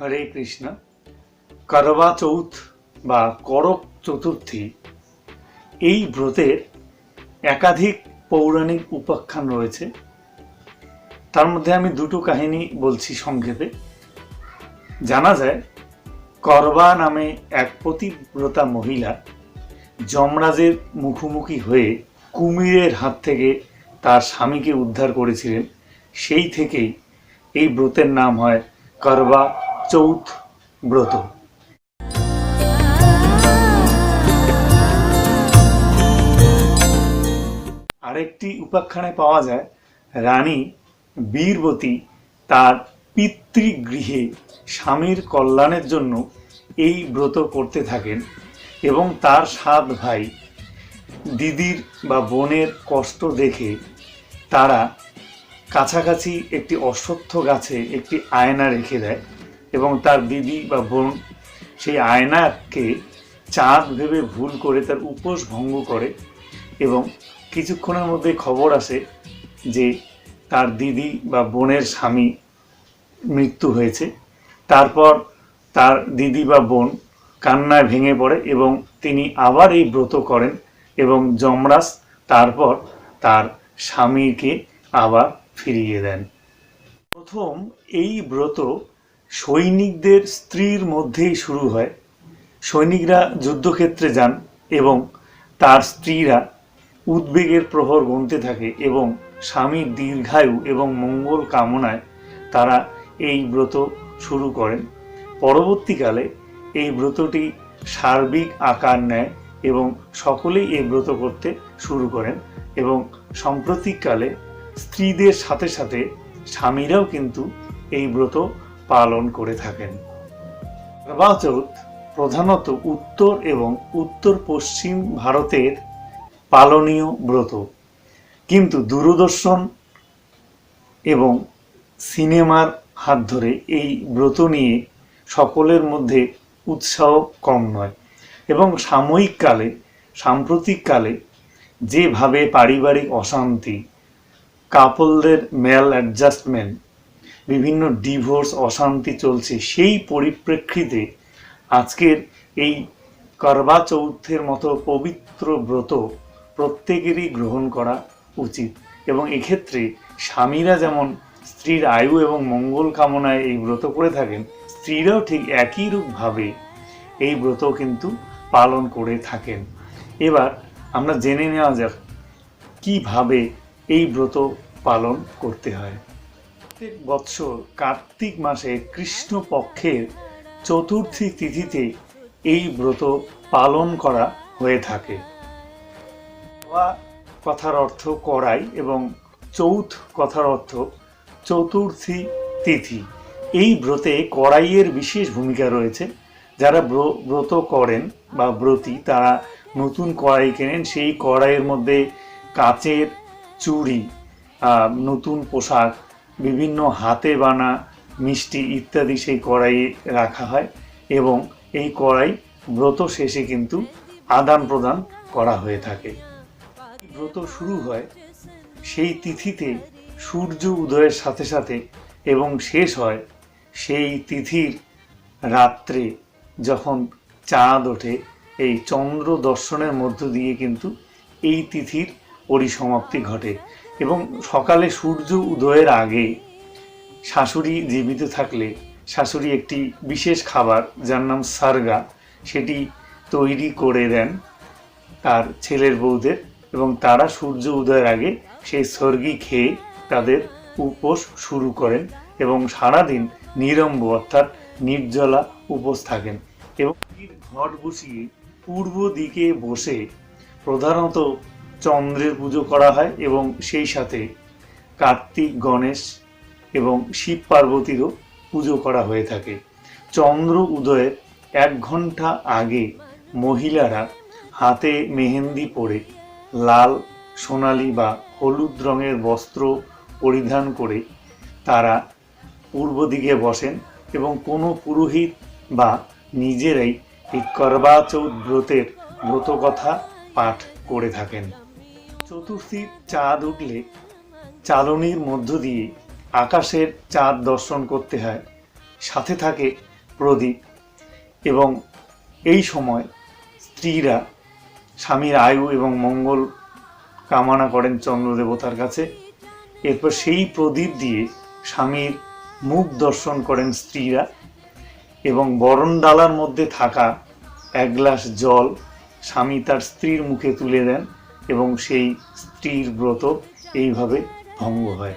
হরে কৃষ্ণ। করবা চৌথ বা করক চতুর্থী, এই ব্রতের একাধিক পৌরাণিক উপাখ্যান রয়েছে। তার মধ্যে আমি দুটো কাহিনী বলছি সংক্ষেপে। জানা যায়, করবা নামে এক পতিব্রতা মহিলা যমরাজের মুখোমুখি হয়ে কুমিরের হাত থেকে তার স্বামীকে উদ্ধার করেছিলেন। সেই থেকেই এই ব্রতের নাম হয় করবা চৌথ ব্রত। আরেকটি উপাখ্যানে পাওয়া যায়, রানী বীরবতী তার পিতৃগৃহে স্বামীর কল্যাণের জন্য এই ব্রত করতে থাকেন এবং তার সাত ভাই, দিদির বা বোনের কষ্ট দেখে তারা কাছাকাছি একটি অশ্বত্থ গাছে একটি আয়না রেখে দেয়। এবং তার দিদি বা বোন সেই আয়নাকে চাঁদ ভেবে ভুল করে তার উপোস ভঙ্গ করে এবং কিছুক্ষণের মধ্যে খবর আসে যে তার দিদি বা বোনের স্বামী মৃত্যু হয়েছে। তারপর তার দিদি বা বোন কান্নায় ভেঙে পড়ে এবং তিনি আবার এই ব্রত করেন এবং যমরাজ তারপর তার স্বামীকে আবার ফিরিয়ে দেন। প্রথম এই ব্রত সৈনিকদের স্ত্রীর মধ্যেই শুরু হয়। সৈনিকরা যুদ্ধক্ষেত্রে যান এবং তার স্ত্রীরা উদ্বেগের প্রহর গুনতে থাকে এবং স্বামীর দীর্ঘায়ু এবং মঙ্গল কামনায় তারা এই ব্রত শুরু করেন। পরবর্তীকালে এই ব্রতটি সার্বিক আকার নেয় এবং সকলেই এই ব্রত করতে শুরু করেন এবং সাম্প্রতিককালে স্ত্রীদের সাথে সাথে স্বামীরাও কিন্তু এই ব্রত পালন করে থাকেন। চৌথ প্রধানত উত্তর এবং উত্তর পশ্চিম ভারতের পালনীয় ব্রত। কিন্তু দূরদর্শন এবং সিনেমার হাত ধরে এই ব্রত নিয়ে সকলের মধ্যে উৎসাহ কম নয় এবং সাময়িককালে, সাম্প্রতিককালে যেভাবে পারিবারিক অশান্তি, কাপলদের মেল অ্যাডজাস্টমেন্ট বিভিন্ন ডিভোর্স অশান্তি চলছে, সেই পরিপ্রেক্ষিতে আজকের এই করবা চৌথের মতো পবিত্র ব্রত প্রত্যেকেরই গ্রহণ করা উচিত। এবং এক্ষেত্রে স্বামীরা যেমন স্ত্রীর আয়ু এবং মঙ্গল কামনায় এই ব্রত করে থাকেন, স্ত্রীরাও ঠিক একই রূপভাবে এই ব্রত কিন্তু পালন করে থাকেন। এবার আমরা জেনে নেওয়া যাক কীভাবে এই ব্রত পালন করতে হয়। প্রত্যেক বৎসর, কার্তিক মাসে কৃষ্ণ পক্ষের চতুর্থী তিথিতে এই ব্রত পালন করা হয়ে থাকে। কথার অর্থ করাই এবং চৌথ কথার অর্থ চতুর্থী তিথি। এই ব্রতে কড়াইয়ের বিশেষ ভূমিকা রয়েছে। যারা ব্র- ব্রত করেন বা ব্রতী, তারা নতুন কড়াই কেনেন, সেই কড়াইয়ের মধ্যে কাচের চুড়ি নতুন পোশাক বিভিন্ন হাতে বানা, মিষ্টি ইত্যাদি সেই কড়াইয়ে রাখা হয় এবং এই কড়াই ব্রত শেষে কিন্তু আদান প্রদান করা হয়ে থাকে। ব্রত শুরু হয় সেই তিথিতে সূর্য উদয়ের সাথে সাথে এবং শেষ হয় সেই তিথির রাত্রে যখন চাঁদ ওঠে, এই চন্দ্র দর্শনের মধ্য দিয়ে কিন্তু এই তিথির পরিসমাপ্তি ঘটে। এবং সকালে সূর্য উদয়ের আগে শাশুড়ি জীবিত থাকলে শাশুড়ি একটি বিশেষ খাবার যার নাম সারগা, সেটি তৈরি করে দেন তার ছেলের বউদের এবং তারা সূর্য উদয়ের আগে সেই স্বর্গী খেয়ে তাদের উপোস শুরু করেন এবং সারাদিন নিরম্ব অর্থাৎ নির্জলা উপোস থাকেন এবং ঘট বসিয়ে পূর্ব দিকে বসে প্রধানত চন্দ্রের পুজো করা হয় এবং সেই সাথে কার্তিক, গণেশ এবং শিব পার্বতীরও পুজো করা হয়ে থাকে। চন্দ্র উদয়ের এক ঘণ্টা আগে মহিলারা হাতে মেহেন্দি পরে লাল, সোনালি বা হলুদ রঙের বস্ত্র পরিধান করে তারা পূর্ব দিকে বসেন এবং কোনো পুরোহিত বা নিজেরাই এই করবা চৌথ ব্রতের ব্রতকথা পাঠ করে থাকেন। চতুর্থীর চাঁদ উঠলে চালনির মধ্য দিয়ে আকাশের চাঁদ দর্শন করতে হয়। সাথে থাকে প্রদীপ এবং এই সময় স্ত্রীরা স্বামীর আয়ু এবং মঙ্গল কামনা করেন চন্দ্রদেবতার কাছে। এরপর সেই প্রদীপ দিয়ে স্বামীর মুখ দর্শন করেন স্ত্রীরা এবং বরণ ডালার মধ্যে থাকা এক গ্লাস জল স্বামী তার স্ত্রীর মুখে তুলে দেন। এবং সেই স্ত্রীর ব্রত এইভাবে ভঙ্গ হয়।